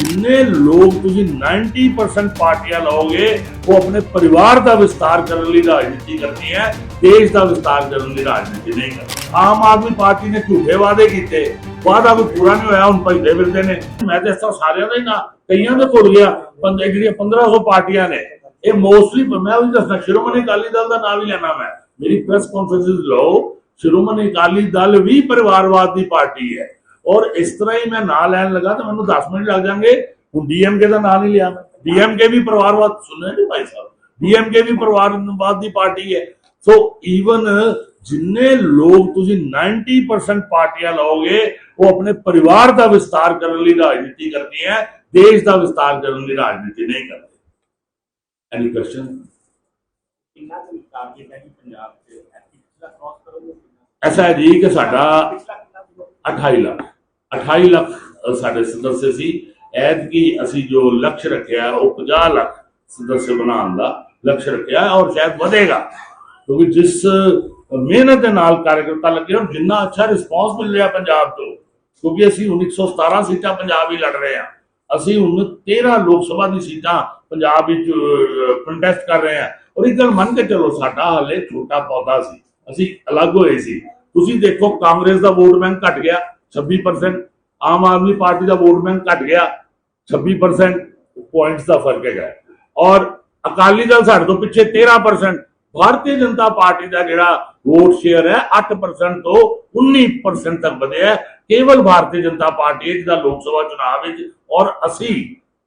ਜਿੰਨੇ ਲੋਕ ਤੁਸੀਂ 90% ਪਾਰਟੀਆਂ ਲਓਗੇ, ਉਹ ਆਪਣੇ ਪਰਿਵਾਰ ਦਾ ਵਿਸਤਾਰ ਕਰਨ ਲਈ ਰਾਜਨੀਤੀ ਕਰਦੀ ਹੈ, ਦੇਸ਼ ਦਾ ਵਿਸਤਾਰ ਕਰਨ ਲਈ ਰਾਜਨੀਤੀ ਨਹੀਂ ਕਰਦੀ ਆਮ ਆਦਮੀ ਪਾਰਟੀ ਨੇ ਝੂਠੇ ਵਾਅਦੇ ਕੀਤੇ, ਵਾਅਦਾ ਕੋਈ ਪੂਰਾ ਨਹੀਂ ਹੋਇਆ, ਹੁਣ ਭਜਦੇ ਫਿਰਦੇ ਨੇ। ਮੈਂ ਤੇ ਇਸ ਤਰ੍ਹਾਂ ਸਾਰਿਆਂ ਦਾ ਹੀ ਨਾ, ਕਈਆਂ ਦੇ ਭੁੱਲ ਗਿਆ ਪੰਜ ਜਿਹੜੀਆਂ 1500 ਪਾਰਟੀਆਂ ਨੇ, ਇਹ ਮੋਸਟਲੀ ਮੈਂ ਵੀ ਦੱਸਣਾ ਸ਼੍ਰੋਮਣੀ ਅਕਾਲੀ ਦਲ ਦਾ ਨਾਮ ਹੀ ਲੈਣਾ ਮੈਂ। ਮੇਰੀ ਪ੍ਰੈਸ ਕਾਨਫਰੰਸ ਲਓ, ਸ਼੍ਰੋਮਣੀ ਅਕਾਲੀ ਦਲ ਵੀ ਪਰਿਵਾਰਵਾਦ ਦੀ ਪਾਰਟੀ ਹੈ। ਔਰ ਇਸ ਤਰ੍ਹਾਂ ਹੀ ਮੈਂ ਨਾਂ ਲੈਣ ਲੱਗਾ ਤਾਂ ਮੈਨੂੰ 10 ਮਿੰਟ ਲੱਗ ਜਾਣਗੇ। ਹੁਣ ਡੀਐਮਕੇ ਦਾ ਨਾਂ ਨਹੀਂ ਲਿਆ। ਡੀਐਮਕੇ ਵੀ ਪਰਿਵਾਰਵਾਦ ਸੁਣਿਆ ਨਹੀਂ ਭਾਈ ਸਾਹਿਬ? ਡੀਐਮਕੇ ਵੀ ਪਰਿਵਾਰਵਾਦ ਦੀ ਪਾਰਟੀ ਹੈ। ਸੋ ਈਵਨ ਜਿੰਨੇ ਲੋਕ ਤੁਸੀਂ 90% ਪਾਰਟੀਆਂ ਲਓਗੇ ਉਹ ਆਪਣੇ ਪਰਿਵਾਰ ਦਾ ਵਿਸਤਾਰ ਕਰਨ ਲਈ ਰਾਜਨੀਤੀ ਕਰਦੀ ਹੈ ਦੇਸ਼ ਦਾ ਵਿਸਤਾਰ ਕਰਨ ਲਈ ਰਾਜਨੀਤੀ ਨਹੀਂ ਕਰਦੇ। ਐਨੀ ਕੁਐਸਚਨ ਕਿੰਨਾ ਟਾਰਗੇਟ ਹੈ ਕਿ ਪੰਜਾਬ 'ਚ? ਪਿਛਲਾ ਕ੍ਰਾਸ ਕਰੋਗੇ ਐਸਾ ਹੈ ਜੀ ਕਿ ਸਾਡਾ ਪਿਛਲਾ ਕਿੰਨਾ ਕੁ 28 ਲੱਖ। 28 ਲੱਖ ਸਾਡੇ ਸਦੱਸਿਆ ਸੀ। ਐਤਕੀ ਅਸੀਂ ਜੋ ਲਕਸ਼ ਰੱਖਿਆ, ਉਹ 50 ਲੱਖ ਸਦੱਸਿਆ ਬਣਾਉਣ ਦਾ ਲਕਸ਼ ਰੱਖਿਆ ਔਰ ਸ਼ਾਇਦ ਵਧੇਗਾ। ਕਿਉਂਕਿ ਜਿਸ ਮਿਹਨਤ ਦੇ ਨਾਲ ਕਾਰਜਕਰਤਾ ਲੱਗੇ ਔਰ ਜਿੰਨਾ ਅੱਛਾ ਰਿਸਪਾਂਸ ਮਿਲ ਰਿਹਾ ਪੰਜਾਬ ਤੋਂ, ਕਿਉਂਕਿ ਅਸੀਂ ਹੁਣ 117 ਸੀਟਾਂ ਪੰਜਾਬ ਹੀ ਲੜ ਰਹੇ ਹਾਂ। ਅਸੀਂ ਹੁਣ 13 ਲੋਕ ਸਭਾ ਦੀ ਸੀਟਾਂ ਪੰਜਾਬ ਵਿੱਚ ਕੰਟੈਸਟ ਕਰ ਰਹੇ ਹਾਂ। ਔਰ ਇੱਕ ਗੱਲ ਮੰਨ ਕੇ ਚਲੋ, ਸਾਡਾ ਹਾਲੇ ਛੋਟਾ ਪੌਦਾ ਸੀ। ਅਸੀਂ ਅਲੱਗ ਹੋਏ ਸੀ। ਤੁਸੀਂ ਦੇਖੋ, ਕਾਂਗਰਸ ਦਾ ਵੋਟ ਬੈਂਕ ਘਟ ਗਿਆ। 26% ਆਮ ਆਦਮੀ ਪਾਰਟੀ ਦਾ ਵੋਟ ਬੈਂਕ ਘਟ ਗਿਆ 26% ਪੁਆਇੰਟਸ ਦਾ ਫ਼ਰਕ ਹੈਗਾ। ਔਰ ਅਕਾਲੀ ਦਲ ਸਾਡੇ ਤੋਂ ਪਿੱਛੇ 13% ਭਾਰਤੀ ਜਨਤਾ ਪਾਰਟੀ ਦਾ ਜਿਹੜਾ ਵੋਟ ਸ਼ੇਅਰ ਹੈ 8% ਤੋਂ 19% ਤੱਕ ਵਧਿਆ ਕੇਵਲ ਭਾਰਤੀ ਜਨਤਾ ਪਾਰਟੀ ਜਿਹਦਾ ਲੋਕ ਸਭਾ ਚੁਣਾਵ ਵਿੱਚ ਔਰ ਅਸੀਂ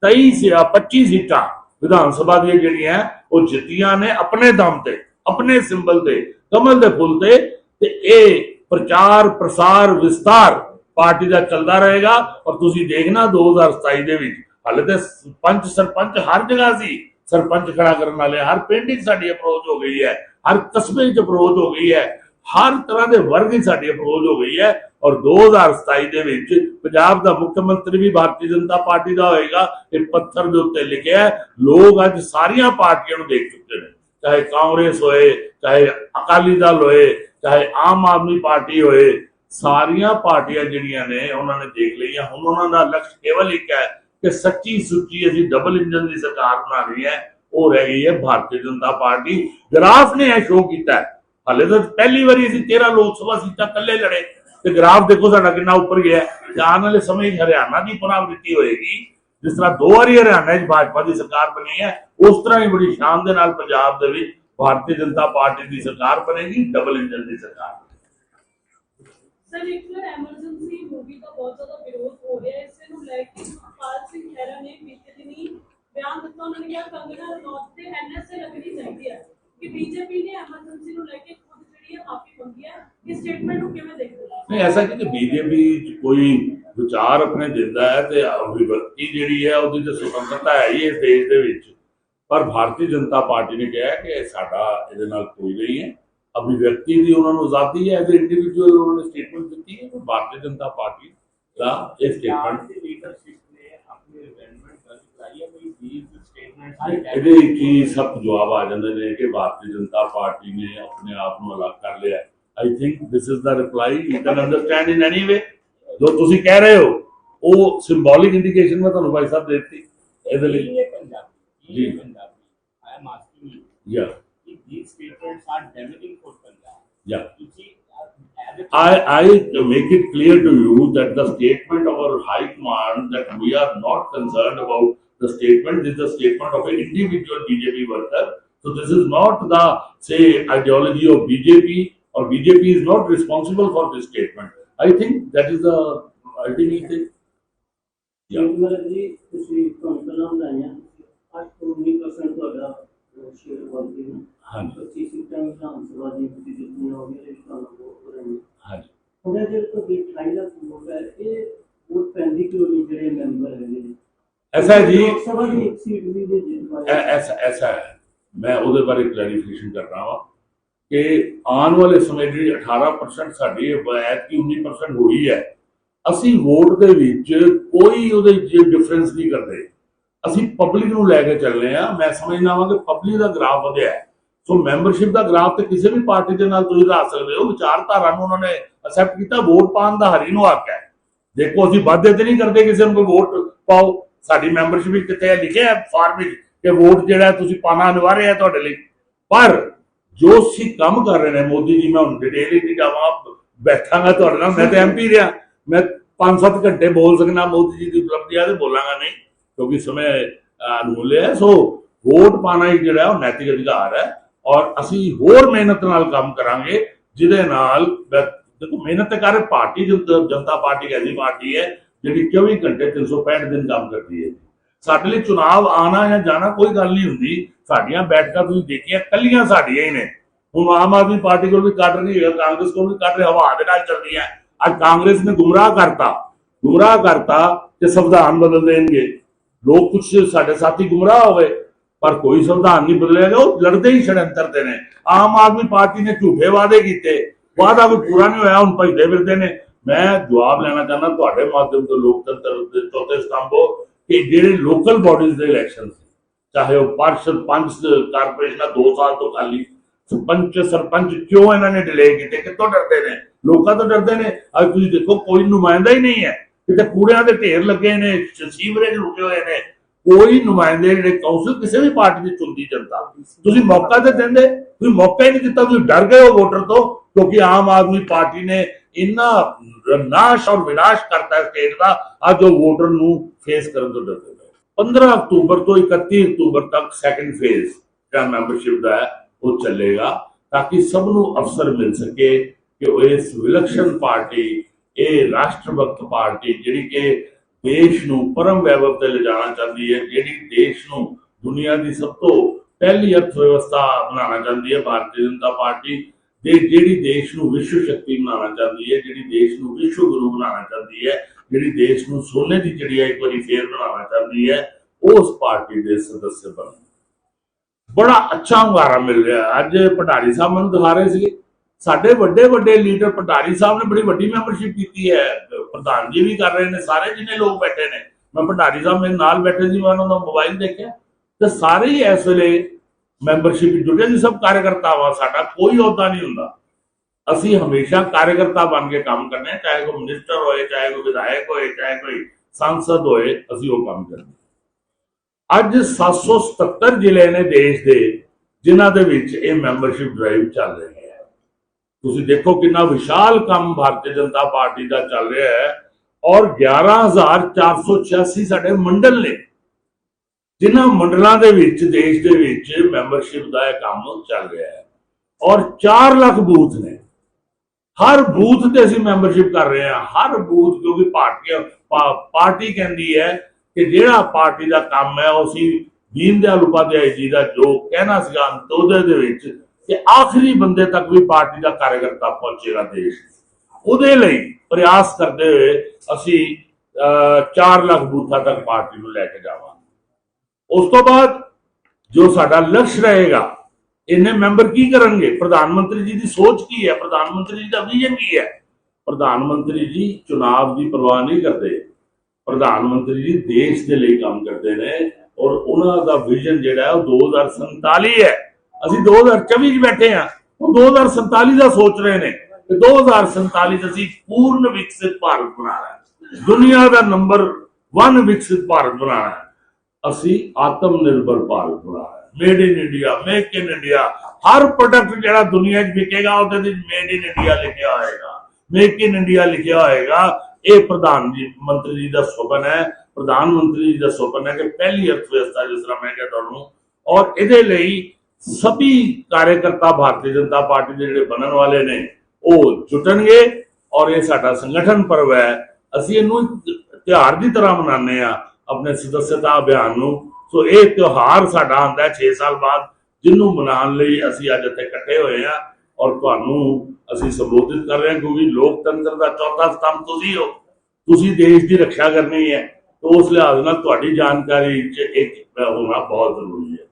23 ਜਾਂ 25 ਸੀਟਾਂ ਵਿਧਾਨ ਸਭਾ ਦੀਆਂ ਜਿਹੜੀਆਂ, ਉਹ ਜਿੱਤੀਆਂ ਨੇ ਆਪਣੇ ਦਮ ਤੇ, ਆਪਣੇ ਸਿੰਬਲ ਤੇ, ਕਮਲ ਦੇ ਫੁੱਲ ਤੇ ਤੇ ਇਹ ਪ੍ਰਚਾਰ ਪ੍ਰਸਾਰ ਵਿਸਤਾਰ ਪਾਰਟੀ ਦਾ ਚੱਲਦਾ ਰਹੇਗਾ ਔਰ ਤੁਸੀਂ ਦੇਖਣਾ 2027 ਦੇ ਵਿੱਚ, ਹਾਲੇ ਤੇ ਪੰਚ ਸਰਪੰਚ ਹਰ ਜਗ੍ਹਾ ਸੀ, ਸਰਪੰਚ ਖੜਾ ਕਰਨ ਵਾਲੇ, ਹਰ ਪਿੰਡ ਵਿੱਚ ਸਾਡੀ ਅਪਰੋਚ ਹੋ ਗਈ ਹੈ, ਹਰ ਕਸਬੇ ਵਿੱਚ ਅਪਰੋਚ ਹੋ ਗਈ ਹੈ, ਹਰ ਤਰ੍ਹਾਂ ਦੇ ਵਰਗ ਵਿੱਚ ਸਾਡੀ ਅਪਰੋਚ ਹੋ ਗਈ ਹੈ, ਔਰ 2027 ਦੇ ਵਿੱਚ ਪੰਜਾਬ ਦਾ ਮੁੱਖ ਮੰਤਰੀ ਵੀ ਭਾਰਤੀ ਜਨਤਾ ਪਾਰਟੀ ਦਾ ਹੋਏਗਾ, ਇਹ ਪੱਥਰ ਦੇ ਉੱਤੇ ਲਿਖਿਆ ਲੋਕ ਅੱਜ ਸਾਰੀਆਂ ਪਾਰਟੀਆਂ ਨੂੰ ਦੇਖ ਚੁੱਕੇ ਨੇ, ਚਾਹੇ ਕਾਂਗਰਸ ਹੋਏ, ਚਾਹੇ ਅਕਾਲੀ ਦਲ ਹੋਏ, ਚਾਹੇ ਆਮ ਆਦਮੀ ਪਾਰਟੀ ਹੋਏ ਸਾਰੀਆਂ ਪਾਰਟੀਆਂ ਜਿਹੜੀਆਂ ਨੇ ਉਹਨਾਂ ਨੇ ਦੇਖ ਲਈਆਂ। ਹੁਣ ਉਹਨਾਂ ਦਾ ਲਕਸ਼ ਕੇਵਲ ਇੱਕ ਹੈ ਕਿ ਸੱਚੀ ਸੁੱਚੀ ਅਸੀਂ ਡਬਲ ਇੰਜਨ ਦੀ ਸਰਕਾਰ ਬਣਾ ਰਹੀ ਹੈ। ਉਹ ਰਹਿ ਗਈ ਹੈ ਭਾਰਤੀ ਜਨਤਾ ਪਾਰਟੀ। ਗ੍ਰਾਫ ਨੇ ਇਹ ਸ਼ੋਅ ਕੀਤਾ ਹੈ। ਹਾਲੇ ਤਾਂ ਪਹਿਲੀ ਵਾਰੀ ਅਸੀਂ 13 ਲੋਕ ਸਭਾ ਸੀਟਾਂ ਇਕੱਲੇ ਲੜੇ। ਤੇ ਗ੍ਰਾਫ ਦੇਖੋ ਸਾਡਾ ਕਿੰਨਾ ਉੱਪਰ ਗਿਆ ਤੇ ਆਉਣ ਵਾਲੇ ਸਮੇਂ ਹਰਿਆਣਾ ਦੀ ਪੁਨਰਾਵ੍ਰਿਤੀ ਹੋਏਗੀ। ਜਿਸ ਤਰ੍ਹਾਂ ਦੋ ਵਾਰੀ ਹਰਿਆਣਾ 'ਚ ਭਾਜਪਾ ਦੀ ਸਰਕਾਰ ਬਣੀ ਹੈ, ਉਸ ਤਰ੍ਹਾਂ ਹੀ ਬੜੀ ਸ਼ਾਨ ਦੇ ਨਾਲ ਪੰਜਾਬ ਦੇ ਵਿੱਚ ਭਾਰਤੀ ਜਨਤਾ ਪਾਰਟੀ ਦੀ ਸਰਕਾਰ ਬਣੇਗੀ ਡਬਲ ਇੰਜਨ ਦੀ ਸਰਕਾਰ ਸਰ ਇੱਕ ਵਾਰ ਐਮਰਜੈਂਸੀ ਮੂਵੀ ਦਾ ਬਹੁਤ ਜ਼ਿਆਦਾ ਵਿਰੋਧ ਹੋ ਰਿਹਾ ਹੈ ਇਸੇ ਨੂੰ ਲੈ ਕੇ ਪਾਲ ਸਿੰਘ ਖਹਿਰਾ ਨੇ ਬੀਤੇ ਦਿਨੀ ਬਿਆਨ ਦਿੱਤਾ ਉਹਨਾਂ ਨੇ ਕਿਹਾ ਕੰਗਨਾ ਰਣੌਤ ਤੇ ਐਨਐਸਏ ਲੱਗਣੀ ਚਾਹੀਦੀ ਹੈ ਕਿ ਬੀਜੇਪੀ ਨੇ ਐਮਰਜੈਂਸੀ ਨੂੰ ਲੈ ਕੇ ਖੁਦ ਜਿਹੜੀ ਹੈ ਮਾਫੀ ਮੰਗੀ ਹੈ। ਇਸ ਸਟੇਟਮੈਂਟ ਨੂੰ ਕਿਵੇਂ ਦੇਖਦੇ ਹੋ? ਨਹੀਂ, ਐਸਾ ਕਿ ਬੀਜੇਪੀ ਕੋਈ ਵਿਚਾਰ ਆਪਣੇ ਦਿੰਦਾ ਹੈ ਤੇ ਅਭਿਵਿਅਕਤੀ ਜਿਹੜੀ ਹੈ ਉਹਦੀ ਤਾਂ ਸੁਤੰਤਰਤਾ ਹੈ ਹੀ ਇਸ ਦੇਸ਼ ਦੇ ਵਿੱਚ। ਪਰ ਭਾਰਤੀ ਜਨਤਾ ਪਾਰਟੀ ਨੇ ਕਿਹਾ ਕਿ ਸਾਡਾ, ਇਹਦੇ ਨਾਲ ਕੋਈ ਨਹੀਂ ਹੈ। ਅਭਿਵਿਅਕਤੀ ਦੀ ਉਹਨਾਂ ਨੂੰ ਆਜ਼ਾਦੀ ਹੈ ਐਜ਼ ਇੰਡੀਵਿਜੂਅਲ ਉਹਨਾਂ ਨੇ ਸਟੇਟਮੈਂਟ ਦਿੱਤੀ ਹੈ ਕਿ ਭਾਰਤੀ ਜਨਤਾ ਪਾਰਟੀ ਦਾ ਇਹ ਸਟੇਟਮੈਂਟ ਦੀ ਲੀਡਰਸ਼ਿਪ ਨੇ ਆਪਣੀ ਰਿਵੈਂਡਮੈਂਟ ਦਰਜ ਕਰਾਈ ਹੈ ਕੋਈ ਵੀਰ ਸਟੇਟਮੈਂਟ ਇਹਦੇ ਹੀ ਸਭ ਜਵਾਬ ਆ ਜਾਂਦੇ ਨੇ ਕਿ ਭਾਰਤੀ ਜਨਤਾ ਪਾਰਟੀ ਨੇ ਆਪਣੇ ਆਪ ਨੂੰ ਅਲੱਗ ਕਰ ਲਿਆ I think this is the reply you can understand in any way ਜੋ ਤੁਸੀਂ ਕਹਿ ਰਹੇ ਹੋ ਉਹ ਸਿੰਬੋਲਿਕ ਇੰਡੀਕੇਸ਼ਨ ਮੈਂ ਤੁਹਾਨੂੰ ਭਾਈ ਸਾਹਿਬ ਦੇ ਦਿੱਤੀ। ਇਹਦੇ ਲਈ Punjabi ji. Punjabi. I am asking you yeah if these statements are damaging for Punjab. ਯਾ ਤੁਸੀਂ as a I, I make it clear to you that the statement of our high command that we are not concerned about the statement, this is the statement of an individual BJP worker. So this is not the, say, ideology of BJP or BJP is not responsible for this statement. I think that is the ultimate thing. Yeah. ਮਤਲਬ ਜੀ ਤੁਸੀਂ ਤੁਹਾਨੂੰ ਪਹਿਲਾਂ ਬਣਾਇਆ 8 ਤੋਂ 19% ਤੁਹਾਡਾ share ਵਰਦੀ ਨੂੰ ਹਾਂਜੀ। 25 ਸੀਟਾਂ ਵਿਧਾਨ ਸਭਾ ਦੀ ਤੁਸੀਂ ਜਿੱਤੀਆਂ ਹੋ ਗਈਆਂ ਇਸ ਤੁਹਾਨੂੰ ਵੋਟ ਰਹੀ ਹਾਂਜੀ। ਉਹਦੇ ਜਿਹੜੇ ਤੋਂ 28 ਲੱਖ ਵੋਟ ਹੈ ਇਹ ਵੋਟ ਪੈਂਦੀ ਕਿਉਂ ਨਹੀਂ ਜਿਹੜੇ ਮੈਂਬਰ ਹੈਗੇ ਨੇ? ਐਸਾ ਹੈ ਜੀ। ਲੋਕ ਸਭਾ ਦੀ ਇੱਕ ਸੀਟ ਵੀ ਦੇ ਜਿੱਤ ਪਾਏ ਐ- ਐਸਾ ਐਸਾ ਹੈ। ਮੈਂ ਉਹਦੇ ਬਾਰੇ ਕਲੈਰੀਫਿਕੇਸ਼ਨ ਕਰ ਰਹਾ ਹਾਂ ਕਿ ਆਉਣ ਵਾਲੇ ਸਮੇਂ ਜਿਹੜੀ 18% ਸਾਡੀ ਐਤ ਕੀ 19% ਹੋਈ ਹੈ। ਅਸੀਂ ਵੋਟ ਦੇ ਵਿੱਚ ਕੋਈ ਉਹਦੇ ਵਿੱਚ ਡਿਫਰੈਂਸ ਨਹੀਂ ਕਰਦੇ। ਅਸੀਂ ਪਬਲਿਕ ਨੂੰ ਲੈ ਕੇ ਚੱਲਨੇ ਆ ਮੈਂ ਸਮਝਦਾ ਹਾਂ ਕਿ ਪਬਲਿਕ ਦਾ ਗ੍ਰਾਫ ਵਧਿਆ ਹੈ। ਸੋ ਮੈਂਬਰਸ਼ਿਪ ਦਾ ਗ੍ਰਾਫ ਤੇ ਕਿਸੇ ਵੀ ਪਾਰਟੀ ਦੇ ਨਾਲ ਤੁਸੀਂ ਲਾ ਸਕਦੇ ਹੋ ਵਿਚਾਰਧਾਰਾ ਨੂੰ ਉਹਨਾਂ ਨੇ ਅਸੈਪਟ ਕੀਤਾ ਵੋਟ ਪਾਉਣ ਦਾ ਹਰੀ ਨੂੰ ਹੱਕ ਹੈ। ਦੇਖੋ ਅਸੀਂ ਵਾਅਦੇ ਤੇ ਨਹੀਂ ਕਰਦੇ ਕਿਸੇ ਨੂੰ ਕੋਈ ਵੋਟ ਪਾਓ। ਸਾਡੀ ਮੈਂਬਰਸ਼ਿਪ ਵਿੱਚ ਕਿਤੇ ਲਿਖਿਆ ਹੈ ਫਾਰਮ ਵਿੱਚ ਕਿ ਵੋਟ ਜਿਹੜਾ ਤੁਸੀਂ ਪਾਣਾ ਅਨਿਵਾਰਿਆ ਹੈ ਤੁਹਾਡੇ ਲਈ। ਪਰ ਜੋ ਸੀ ਕੰਮ ਕਰ ਰਹੇ ਨੇ ਮੋਦੀ ਜੀ ਮੈਂ ਹੁਣ ਡਿਟੇਲ ਹੀ ਨਹੀਂ ਜਾਵਾਂ ਬੈਠਾਂਗਾ ਤੁਹਾਡੇ ਨਾਲ ਮੈਂ ਤਾਂ ਐਮਪੀ ਰਿਹਾ। ਮੈਂ 5-7 ਘੰਟੇ ਬੋਲ ਸਕਣਾ ਮੋਦੀ ਜੀ ਦੀ ਉਪਲਬਧੀਆਂ ਤੇ ਬੋਲਾਂਗਾ ਨਹੀਂ ਕਿਉਂਕਿ ਸਮੇਂ ਅਹ, ਹੈ। ਸੋ ਵੋਟ ਪਾਣਾ ਜਿਹੜਾ ਉਹ ਨੈਤਿਕ ਅਧਿਕਾਰ ਹੈ। ਔਰ ਅਸੀਂ ਹੋਰ ਮਿਹਨਤ ਨਾਲ ਕੰਮ ਕਰਾਂਗੇ, ਜਿਹਦੇ ਨਾਲ ਦੇਖੋ, ਮਿਹਨਤ ਤੇ ਕਰ ਪਾਰਟੀ ਜਨਤਾ ਪਾਰਟੀ ਐਸੀ ਪਾਰਟੀ ਹੈ, ਜਿਹੜੀ 24 ਘੰਟੇ 365 ਦਿਨ ਕੰਮ ਕਰਦੀ ਹੈ। ਸਾਡੇ ਲਈ ਚੁਣਾਵ ਆਣਾ ਜਾਂ ਜਾਣਾ ਕੋਈ ਗੱਲ ਨਹੀਂ ਹੁੰਦੀ। ਸਾਡੀਆਂ ਬੈਠਕਾਂ ਤੁਸੀਂ ਦੇਖੀਆਂ ਕੱਲੀਆਂ ਸਾਡੀਆਂ ਹੀ ਨੇ। ਹੁਣ ਆਮ ਆਦਮੀ ਪਾਰਟੀ ਕੋਲ ਵੀ ਕੱਢ ਰਹੀ ਹੈ, ਕਾਂਗਰਸ ਕੋਲ ਵੀ ਕੱਢ ਰਹੀ ਹਵਾ ਦੇ ਨਾਲ ਚੱਲ ਚੱਲਦੀਆਂ ਅੱਜ ਕਾਂਗਰਸ ਨੇ ਗੁੰਮਰਾਹ ਕਰਤਾ। ਗੁੰਮਰਾਹ ਕਰਤਾ ਤੇ ਸੰਵਿਧਾਨ ਬਦਲ ਦੇਣਗੇ। ਲੋਕ ਕੁਝ ਸਾਡੇ ਸਾਥੀ ਗੁੰਮਰਾਹ ਹੋ ਗਏ ਪਰ ਕੋਈ ਸੰਵਿਧਾਨ ਨਹੀਂ ਬਦਲੇਗਾ ਉਹ ਲੜਦੇ ਹੀ ਛੜੰਤਰ ਦੇ ਨੇ। ਆਮ ਆਦਮੀ ਪਾਰਟੀ ਨੇ ਝੂਠੇ ਵਾਅਦੇ ਕੀਤੇ। ਵਾਅਦਾ ਕੋਈ ਪੂਰਾ ਨਹੀਂ ਹੋਇਆ, ਹੁਣ ਭਜਦੇ ਫਿਰਦੇ ਨੇ। ਮੈਂ ਜਵਾਬ ਲੈਣਾ ਚਾਹੁੰਦਾ ਤੁਹਾਡੇ ਮਾਧਿਅਮ ਤੋਂ ਲੋਕਤੰਤਰ ਦੇ ਚੌਥੇ ਸਤੰਭ ਕਿ ਜਿਹੜੇ ਲੋਕਲ ਬਾਡੀਜ਼ ਦੇ ਇਲੈਕਸ਼ਨ ਚਾਹੇ ਉਹ ਪਾਰਸ਼ਦ ਪੰਜ ਕਾਰਪੋਰੇਸ਼ਨਾਂ 2 ਸਾਲ ਤੋਂ ਖਾਲੀ, ਸਰਪੰਚ ਸਰਪੰਚ ਕਿਉਂ ਇਹਨਾਂ ਨੇ ਡਿਲੇ ਕੀਤੇ, ਕਿੱਥੋਂ ਡਰਦੇ ਨੇ? ਲੋਕਾਂ ਤੋਂ ਡਰਦੇ ਨੇ? ਅੱਜ ਤੁਸੀਂ ਦੇਖੋ, ਕੋਈ ਨੁਮਾਇੰਦਾ ਹੀ ਨਹੀਂ ਹੈ। ਕਿਤੇ ਕੂੜਿਆਂ ਦੇ ਢੇਰ ਲੱਗੇ ਨੇ, ਸ- ਸੀਵਰੇਜ ਰੁਕੇ ਹੋਏ ਨੇ। ਕੋਈ ਨੁਮਾਇੰਦੇ ਜਿਹੜੇ ਕੌਂਸਲ ਕਿਸੇ ਵੀ ਪਾਰਟੀ ਦੀ ਚੁਣਦੀ ਜਨਤਾ। ਤੁਸੀਂ ਮੌਕਾ ਤੇ ਦਿੰਦੇ, ਤੁਸੀਂ ਮੌਕਾ ਹੀ ਨਹੀਂ ਦਿੱਤਾ, ਤੁਸੀਂ ਡਰ ਗਏ ਹੋ ਵੋਟਰ ਤੋਂ, ਕਿਉਂਕਿ ਆਮ ਆਦਮੀ ਪਾਰਟੀ ਨੇ ਇੰਨਾ ਨਾਸ਼ ਔਰ ਵਿਨਾਸ਼ ਕਰਤਾ ਹੈ ਸਟੇਟ ਦਾ, ਅੱਜ ਉਹ ਵੋਟਰ ਨੂੰ ਫੇਸ ਕਰਨ ਤੋਂ ਡਰਦੇ ਨੇ 15 ਅਕਤੂਬਰ ਤੋਂ 31 ਅਕਤੂਬਰ ਤੱਕ ਸੈਕੰਡ ਫੇਜ਼ ਜਿਹੜਾ ਮੈਂਬਰਸ਼ਿਪ ਦਾ ਹੈ ਉਹ ਚੱਲੇਗਾ, ਤਾਂ ਕਿ ਸਭ ਨੂੰ ਅਵਸਰ ਮਿਲ ਸਕੇ ਕਿ ਉਹ ਇਸ ਵਿਲੱਖਣ ਪਾਰਟੀ, ਇਹ ਰਾਸ਼ਟਰ ਭਗਤ ਪਾਰਟੀ, ਜਿਹੜੀ ਕਿ ਦੇਸ਼ ਨੂੰ ਪਰਮ ਵੈਭਵ ਤੇ ਲਿਜਾਣਾ ਚਾਹੁੰਦੀ ਹੈ, ਜਿਹੜੀ ਦੇਸ਼ ਨੂੰ ਦੁਨੀਆ ਦੀ ਸਭ ਤੋਂ ਪਹਿਲੀ ਅਰਥ ਵਿਵਸਥਾ ਬਣਾਉਣਾ ਚਾਹੁੰਦੀ ਹੈ, ਭਾਰਤੀ ਜਨਤਾ ਪਾਰਟੀ ਤੇ ਜਿਹੜੀ ਦੇਸ਼ ਨੂੰ ਵਿਸ਼ਵ ਸ਼ਕਤੀ ਬਣਾਉਣਾ ਚਾਹੁੰਦੀ ਹੈ, ਜਿਹੜੀ ਦੇਸ਼ ਨੂੰ ਵਿਸ਼ਵ ਗੁਰੂ ਬਣਾਉਣਾ ਚਾਹੁੰਦੀ ਹੈ, ਜਿਹੜੀ ਦੇਸ਼ ਨੂੰ ਸੋਨੇ ਦੀ ਚਿੜੀਆ ਇੱਕ ਵਾਰੀ ਫੇਰ ਬਣਾਉਣਾ ਚਾਹੁੰਦੀ ਹੈ, ਉਸ ਪਾਰਟੀ ਦੇ ਸਦੱਸਿਆ ਬਣ। ਬੜਾ ਅੱਛਾ ਹੁੰਗਾਰਾ ਮਿਲ ਰਿਹਾ। ਅੱਜ ਭੰਡਾਰੀ ਸਾਹਿਬ ਮੈਨੂੰ ਦਿਖਾ ਰਹੇ ਸੀਗੇ। ਸਾਡੇ ਵੱਡੇ ਵੱਡੇ ਲੀਡਰ ਭੰਡਾਰੀ ਸਾਹਿਬ ਨੇ ਬੜੀ ਵੱਡੀ ਮੈਂਬਰਸ਼ਿਪ ਕੀਤੀ ਹੈ। ਪ੍ਰਧਾਨ ਜੀ ਵੀ ਕਰ ਰਹੇ ਨੇ, ਸਾਰੇ ਜਿੰਨੇ ਲੋਕ ਬੈਠੇ ਨੇ। ਮੈਂ ਭੰਡਾਰੀ ਸਾਹਿਬ ਮੇਰੇ ਨਾਲ ਬੈਠੇ ਸੀ, ਮੈਂ ਉਹਨਾਂ ਦਾ ਮੋਬਾਈਲ ਦੇਖਿਆ। ਤੇ ਸਾਰੇ ਹੀ ਇਸ ਵੇਲੇ ਮੈਂਬਰਸ਼ਿਪ ਵਿੱਚ ਜੁੜੇ ਜੀ ਸਭ ਕਾਰਜਕਰਤਾ ਸਾਡਾ, ਕੋਈ ਅਹੁਦਾ ਨਹੀਂ ਹੁੰਦਾ। ਅਸੀਂ ਹਮੇਸ਼ਾ ਕਾਰਜਕਰਤਾ ਬਣ ਕੇ ਕੰਮ ਕਰਨੇ ਚਾਹੇ ਕੋਈ ਮਿਨਿਸਟਰ ਹੋਏ, ਚਾਹੇ ਕੋਈ ਵਿਧਾਇਕ ਹੋਏ, ਚਾਹੇ ਕੋਈ ਸੰਸਦ ਹੋਏ, ਅਸੀਂ ਉਹ ਕੰਮ ਕਰਨੇ ਅੱਜ 777 ਜ਼ਿਲ੍ਹੇ ਨੇ ਦੇਸ਼ ਦੇ, ਜਿਨ੍ਹਾਂ ਦੇ ਵਿੱਚ ਇਹ ਮੈਂਬਰਸ਼ਿਪ ਡਰਾਈਵ ਚੱਲ ਰਹੀ ਹੈ ਤੁਸੀਂ ਦੇਖੋ ਕਿੰਨਾ ਵਿਸ਼ਾਲ ਕੰਮ ਭਾਰਤੀ ਜਨਤਾ ਪਾਰਟੀ ਦਾ ਚੱਲ ਰਿਹਾ ਹੈ ਔਰ 11486 ਸਾਡੇ ਮੰਡਲ ਨੇ, ਜਿਨ੍ਹਾਂ ਮੰਡਲਾਂ ਦੇ ਵਿੱਚ, ਦੇਸ਼ ਦੇ ਵਿੱਚ ਮੈਂਬਰਸ਼ਿਪ ਦਾ ਇਹ ਕੰਮ ਚੱਲ ਰਿਹਾ ਹੈ ਔਰ 4 ਲੱਖ ਬੂਥ ਨੇ। ਹਰ ਬੂਥ ਤੇ ਅਸੀਂ ਮੈਂਬਰਸ਼ਿਪ ਕਰ ਰਹੇ ਹਾਂ, ਹਰ ਬੂਥ, ਕਿਉਂਕਿ ਪਾਰਟੀਆਂ ਪਾਰਟੀ ਕਹਿੰਦੀ ਹੈ ਕਿ ਜਿਹੜਾ ਪਾਰਟੀ ਦਾ ਕੰਮ ਹੈ, ਉਹ ਅਸੀਂ ਦੀਨ ਦਿਆਲ ਉਪਾਧਿਆਏ ਜੀ ਦਾ ਜੋ ਕਹਿਣਾ ਸੀਗਾ ਅੰਤੋਦੈ ਦੇ ਵਿੱਚ ਕਿ ਆਖਰੀ ਬੰਦੇ ਤੱਕ ਵੀ ਪਾਰਟੀ ਦਾ ਕਾਰਜਕਰਤਾ ਪਹੁੰਚੇਗਾ ਦੇਸ਼ ਉਹਦੇ ਲਈ ਪ੍ਰਯਾਸ ਕਰਦੇ ਹੋਏ ਅਸੀਂ 4 ਲੱਖ ਬੂਥਾਂ ਤੱਕ ਪਾਰਟੀ ਨੂੰ ਲੈ ਕੇ ਜਾਵਾਂਗੇ। ਉਸ ਤੋਂ ਬਾਅਦ ਜੋ ਸਾਡਾ ਲਕਸ਼ ਰਹੇਗਾ ਇੰਨੇ ਮੈਂਬਰ ਕੀ ਕਰਨਗੇ? ਪ੍ਰਧਾਨ ਮੰਤਰੀ ਜੀ ਦੀ ਸੋਚ ਕੀ ਹੈ? ਪ੍ਰਧਾਨ ਮੰਤਰੀ ਜੀ ਦਾ ਵਿਜ਼ਨ ਕੀ ਹੈ? ਪ੍ਰਧਾਨ ਮੰਤਰੀ ਜੀ ਚੁਣਾਵ ਦੀ ਪਰਵਾਹ ਨਹੀਂ ਕਰਦੇ। ਪ੍ਰਧਾਨ ਮੰਤਰੀ ਜੀ ਦੇਸ਼ ਦੇ ਲਈ ਕੰਮ ਕਰਦੇ ਨੇ ਔਰ ਉਹਨਾਂ ਦਾ ਵਿਜ਼ਨ ਜਿਹੜਾ ਹੈ ਉਹ 2047 ਹੈ। ਅਸੀਂ 2024 ਚ ਬੈਠੇ ਹਾਂ। ਉਹ 2047 ਦਾ ਸੋਚ ਰਹੇ ਨੇ ਕਿ 2047 ਚ ਅਸੀਂ ਪੂਰਨ ਵਿਕਸਿਤ ਭਾਰਤ ਬਣਾਉਣਾ ਹੈ। ਦੁਨੀਆ ਦਾ ਨੰਬਰ 1 ਵਿਕਸਿਤ ਭਾਰਤ ਬਣਾਉਣਾ ਹੈ। ਅਸੀਂ ਆਤਮ ਨਿਰਭਰ ਭਾਰਤ ਬਣਾਉਣਾ ਹੈ। Made in India make in India Har product ਜਿਹੜਾ ਦੁਨੀਆ 'ਚ ਵਿਕੇਗਾ, ਉਹਦੇ ਵਿੱਚ ਮੇਡ ਇਨ ਇੰਡੀਆ ਲਿਖਿਆ ਹੋਏਗਾ। ਮੇਕ ਇਨ ਇੰਡੀਆ ਲਿਖਿਆ ਹੋਏਗਾ। ਇਹ ਪ੍ਰਧਾਨ ਮੰਤਰੀ ਜੀ ਦਾ ਸੁਪਨ ਹੈ। ਪ੍ਰਧਾਨ ਮੰਤਰੀ ਜੀ ਦਾ ਸੁਪਨ ਹੈ ਕਿ ਪਹਿਲੀ ਅਰਥ ਵਿਵਸਥਾ ਜਿਸ ਤਰ੍ਹਾਂ ਮੈਂ ਕਿਹਾ ਤੁਹਾਨੂੰ, ਔਰ ਇਹਦੇ ਲਈ ਸਭੀ ਕਾਰਜਕਰਤਾ ਭਾਰਤੀ ਜਨਤਾ ਪਾਰਟੀ ਦੇ ਜਿਹੜੇ ਬਣਨ ਵਾਲੇ ਨੇ, ਉਹ ਜੁਟਣਗੇ ਔਰ ਇਹ ਸਾਡਾ ਸੰਗਠਨ ਪਰਵ ਹੈ। ਅਸੀਂ ਇਹਨੂੰ ਇੱਕ ਤਿਉਹਾਰ ਦੀ ਤਰ੍ਹਾਂ ਮਨਾਉਂਦੇ ਆ ਆਪਣੇ ਸਦੱਸਤਾ ਅਭਿਆਨ ਨੂੰ। ਸੋ ਇਹ ਤਿਉਹਾਰ ਸਾਡਾ ਆਉਂਦਾ 6 ਸਾਲ ਬਾਅਦ, ਜਿਹਨੂੰ ਮਨਾਉਣ ਲਈ ਅਸੀਂ ਅੱਜ ਇੱਥੇ ਇਕੱਠੇ ਹੋਏ ਆ ਔਰ ਤੁਹਾਨੂੰ ਅਸੀਂ ਸੰਬੋਧਿਤ ਕਰ ਰਹੇ ਹਾਂ, ਕਿਉਂਕਿ ਲੋਕਤੰਤਰ ਦਾ ਚੌਥਾ ਸਤੰਭ ਤੁਸੀਂ ਹੋ। ਤੁਸੀਂ ਦੇਸ਼ ਦੀ ਰੱਖਿਆ ਕਰਨੀ ਹੈ। ਤਾਂ ਉਸ ਲਿਹਾਜ਼ ਨਾਲ ਤੁਹਾਡੀ ਜਾਣਕਾਰੀ ਚ ਇੱਕ ਹੋਣਾ ਬਹੁਤ ਜ਼ਰੂਰੀ ਹੈ।